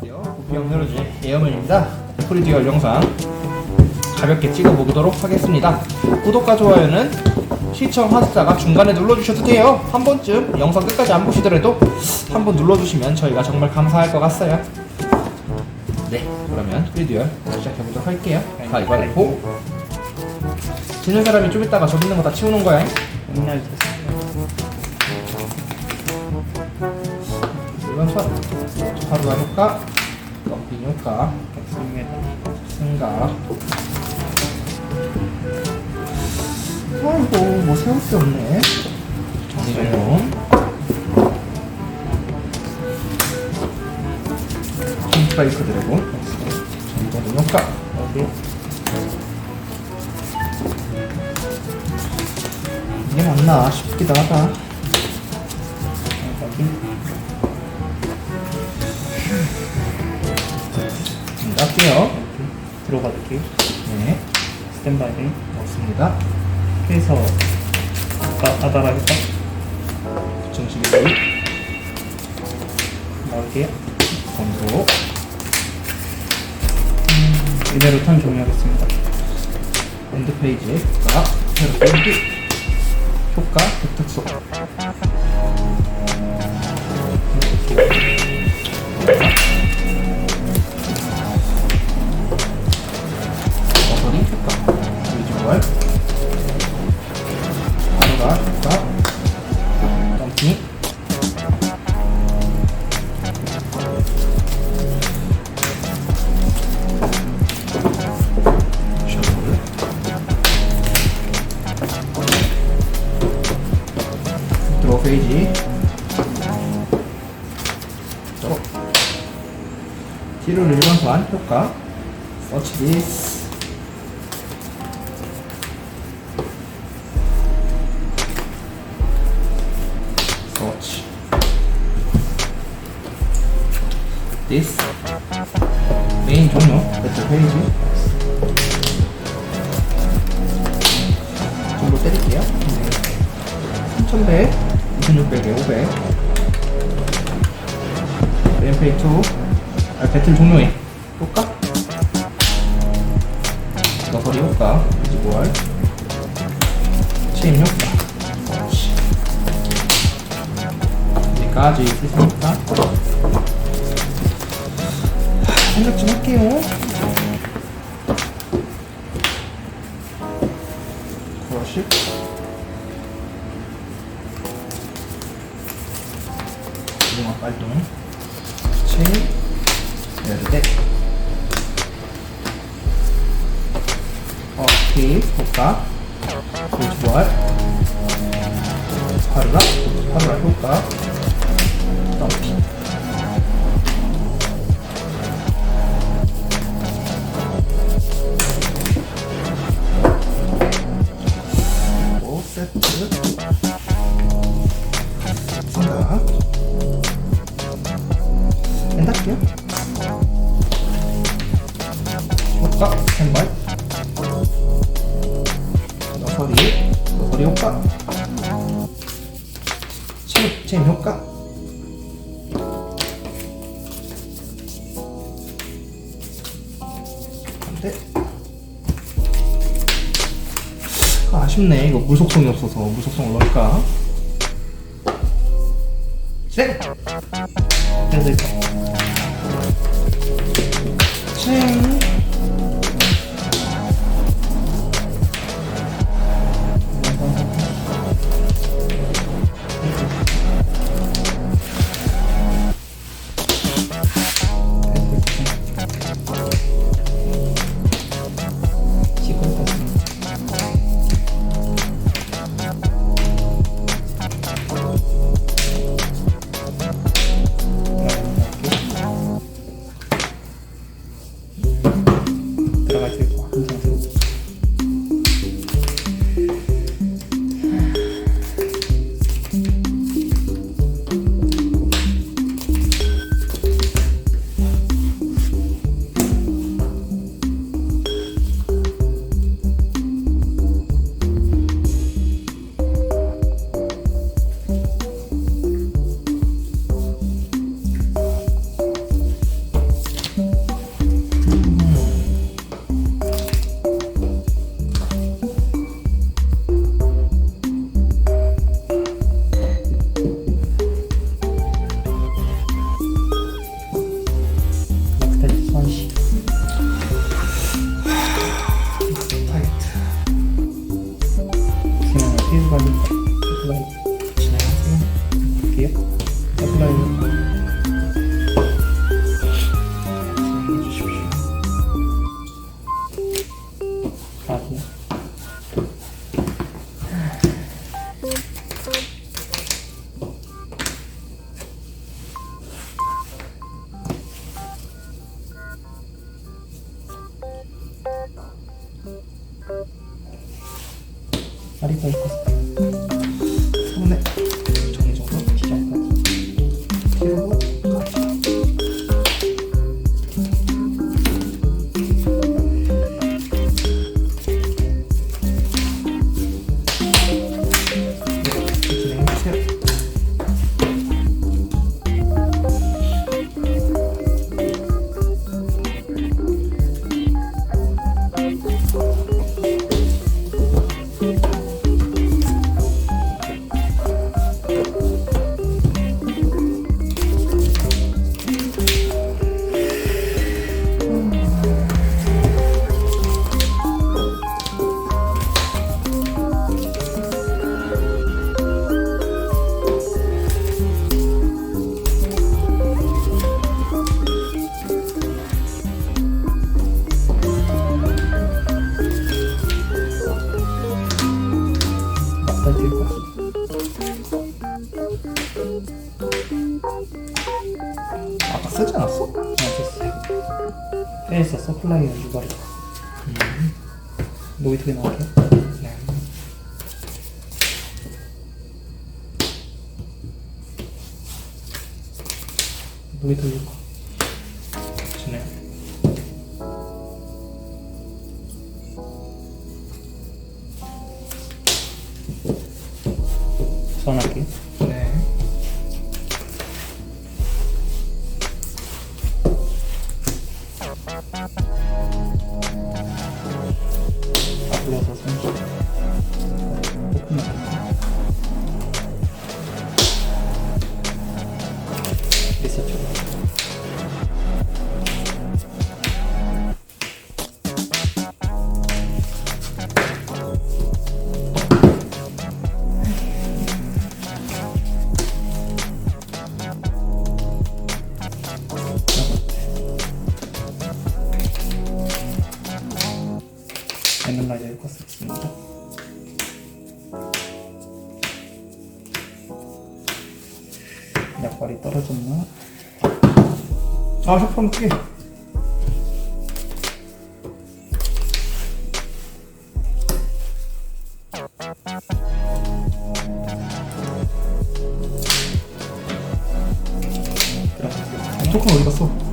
안녕하세요. 부평 헤로지 예영은입니다. 프리듀얼 영상 가볍게 찍어보도록 하겠습니다. 구독과 좋아요는 시청 하숫자가 중간에 눌러주셔도 돼요. 한 번쯤 영상 끝까지 안 보시더라도 한 번 눌러주시면 저희가 정말 감사할 것 같아요. 네, 그러면 프리듀얼 시작해보도록 할게요. 가위바위보. 지는 사람이 좀 이따가 저기 있는 거 다 치우는 거야. 맨날 이건 첫 하루 덤핑 효과, 됐습니다. 생각. 아이고, 뭐 세울 게 없네. 정리좀. 킹파이크 드래곤. 정리좀 효과. 어디? 이게 맞나 싶기도 하다. 어디? 할게요. 들어갈게요. 네, 스탠바이. 없습니다. 해서 아, 아다라 할까? 정식이 거의 나올게요. 검토. 이대로 턴 종료하겠습니다. 엔드 페이지가 새로 빼기 효과 득특소 어서 뒤를 일반 소환 효과 서치 디스 서치 디스 메인 종료 배틀 페이지 정도 때릴게요. 네. 3100, 2600에 500. 램페이 2. 아, 배틀 종료해. 효과? 너서리 효과. 이지보알. 체인 효과. 여기까지 있으니까. 생각 좀 할게요. 너서리 너서리 효과 효과? 안돼 아, 아쉽네. 이거 물속성이 없어서. 물속성을 넣을까? 네! 해서 apply. 맞았어 페이스 서플라이어 유발이 노이트게 나올게 네. 노이트 유발 진행. 전할게 네. 효과 쓰겠습니다. 약발이 떨어졌나? 아, 크게. 들어가세요. 토큰 어디 갔어?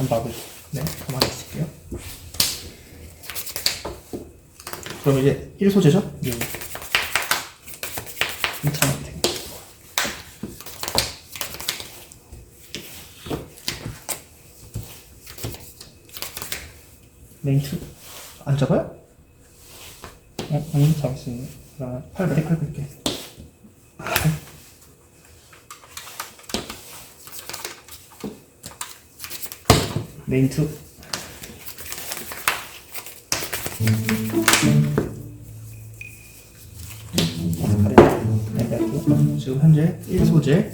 한 박을. 네, 가만히 있을게요. 그럼 이제 1소재죠? 예. 2차 원택. 메인 투. 안 잡아요? 어, 아니, 잡을 수 있네. 그러면 800, 800개. 메인 투. 지금 현재 1소재,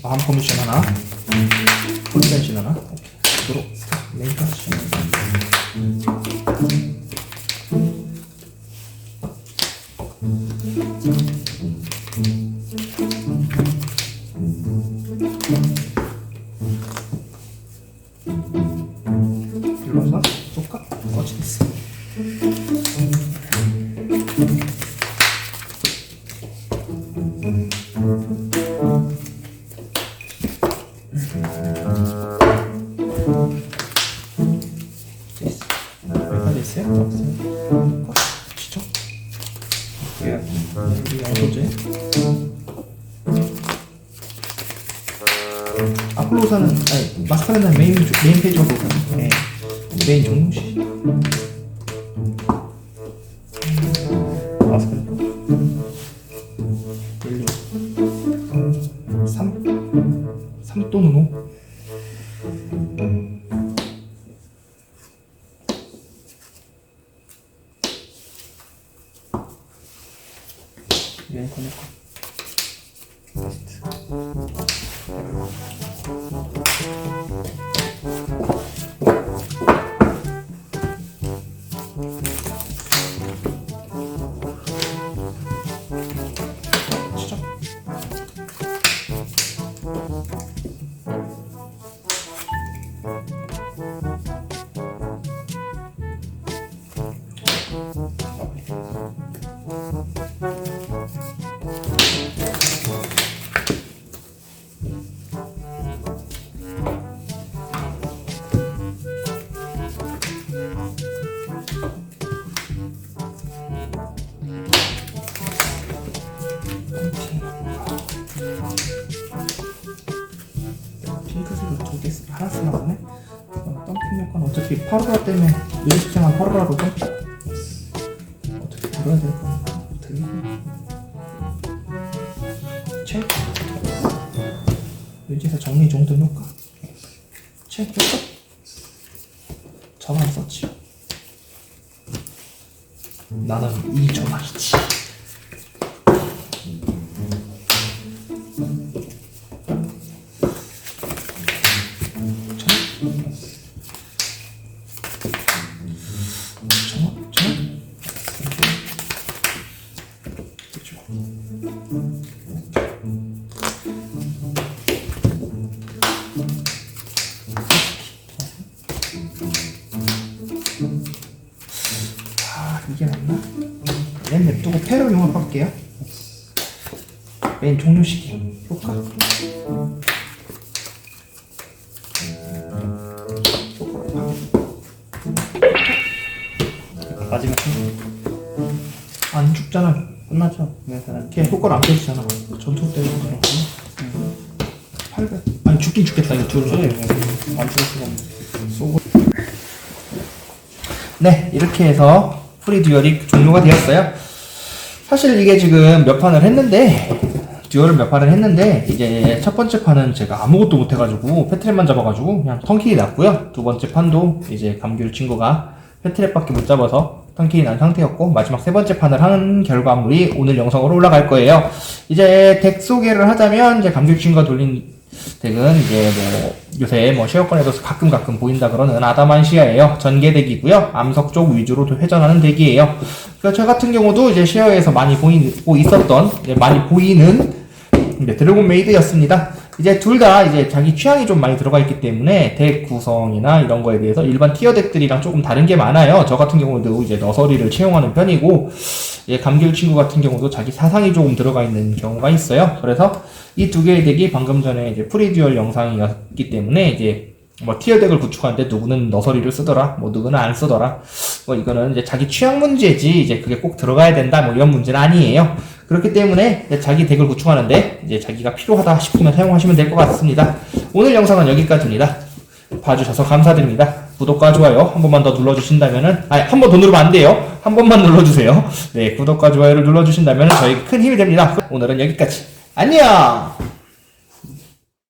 마음 커미션 하나, 폴펜신 하나, 예. 여기 양소재. 아플로사는 아니 마스카라는 메인 주- 메인 페이지로 네. 메인 종시. Чистенько. 두 개 하나 쓰나 보네. 어, 덤핑 약간 어차피 파로라 때문에 일식장한 파로라로도 어떻게 들어야 될 거야? 들고 체 여기서 정리 정도 효과 체 효과 저만 썼지? 나는 이 저만이지 맨 종료시키 효과. 마지막. 안 죽잖아. 끝났죠? 네. 걔 효과를 안 깨지잖아. 전투 때문에 거. 800 아니 죽긴 죽겠다. 이거 둘 네, 네. 안 죽을 수가 없네. 쏘고. 네 이렇게 해서 프리 듀얼이 종료가 되었어요. 사실 이게 지금 몇 판을 했는데 듀얼을 몇 판을 했는데 이제 첫 번째 판은 제가 아무것도 못해가지고 패트랩만 잡아가지고 그냥 턴킬이 났고요 두 번째 판도 이제 감귤 친구가 패트랩밖에 못 잡아서 턴킬이 난 상태였고 마지막 세 번째 판을 한 결과물이 오늘 영상으로 올라갈 거예요 이제 덱 소개를 하자면 이제 감귤 친구가 돌린 덱은 이제 뭐 요새 뭐 쉐어권에도 가끔 가끔 보인다 그러는 아다만시아예요. 전개 덱이고요. 암석 쪽 위주로 회전하는 덱이에요. 그저 같은 경우도 이제 쉐어에서 많이 보이고 있었던 많이 보이는 이제 드래곤 메이드였습니다. 이제 둘 다 이제 자기 취향이 좀 많이 들어가 있기 때문에 덱 구성이나 이런 거에 대해서 일반 티어 덱들이랑 조금 다른 게 많아요. 저 같은 경우도 이제 너서리를 채용하는 편이고 예, 감귤 친구 같은 경우도 자기 사상이 조금 들어가 있는 경우가 있어요. 그래서 이 두 개의 덱이 방금 전에 이제 프리듀얼 영상이었기 때문에 이제 뭐 티어 덱을 구축하는데 누구는 너서리를 쓰더라, 뭐 누구는 안 쓰더라. 뭐 이거는 이제 자기 취향 문제지 이제 그게 꼭 들어가야 된다 뭐 이런 문제는 아니에요. 그렇기 때문에 자기 덱을 구축하는데 이제 자기가 필요하다 싶으면 사용하시면 될 것 같습니다. 오늘 영상은 여기까지입니다. 봐주셔서 감사드립니다. 구독과 좋아요 한 번만 더 눌러주신다면은 아니 한 번 더 누르면 안 돼요. 한 번만 눌러주세요. 네 구독과 좋아요를 눌러주신다면 저희 큰 힘이 됩니다. 오늘은 여기까지. 안녕.